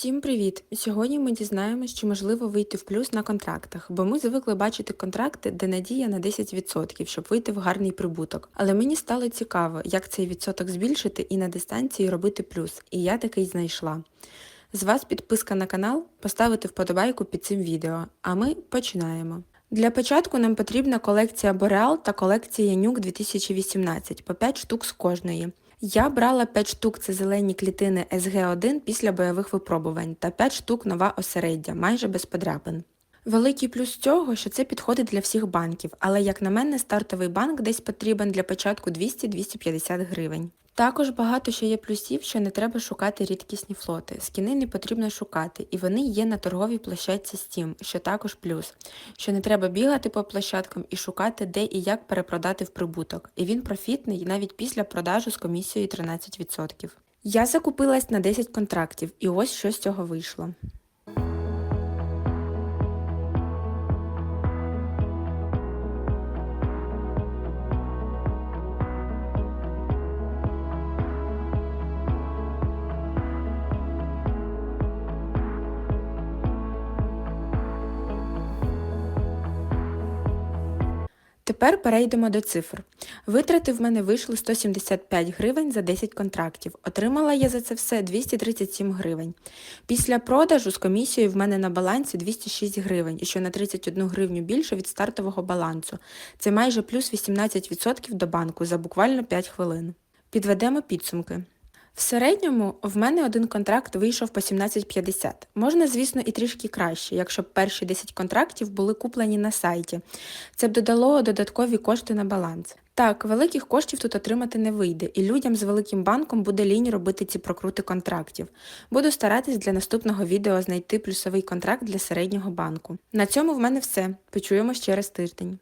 Всім привіт! Сьогодні ми дізнаємось, чи можливо вийти в плюс на контрактах, бо ми звикли бачити контракти, де надія на 10%, щоб вийти в гарний прибуток. Але мені стало цікаво, як цей відсоток збільшити і на дистанції робити плюс, і я такий знайшла. З вас підписка на канал, поставити вподобайку під цим відео, а ми починаємо. Для початку нам потрібна колекція Boreal та колекція Nuke 2018 по 5 штук з кожної. Я брала 5 штук це зелені клітини СГ1 після бойових випробувань та 5 штук нова осереддя, майже без подряпин. Великий плюс цього, що це підходить для всіх банків, але як на мене, стартовий банк десь потрібен для початку 200-250 гривень. Також багато ще є плюсів, що не треба шукати рідкісні флоти. Скіни не потрібно шукати, і вони є на торговій площадці Steam, що також плюс. Що не треба бігати по площадкам і шукати, де і як перепродати в прибуток. І він профітний навіть після продажу з комісією 13%. Я закупилась на 10 контрактів, і ось що з цього вийшло. Тепер перейдемо до цифр. Витрати в мене вийшли 175 гривень за 10 контрактів. Отримала я за це все 237 гривень. Після продажу з комісією в мене на балансі 206 гривень, що на 31 гривню більше від стартового балансу. Це майже плюс 18% до банку за буквально 5 хвилин. Підведемо підсумки. В середньому в мене один контракт вийшов по 17,50. Можна, звісно, і трішки краще, якщо б перші 10 контрактів були куплені на сайті. Це б додало додаткові кошти на баланс. Так, великих коштів тут отримати не вийде, і людям з великим банком буде лінь робити ці прокрути контрактів. Буду старатись для наступного відео знайти плюсовий контракт для середнього банку. На цьому в мене все. Почуємось через тиждень.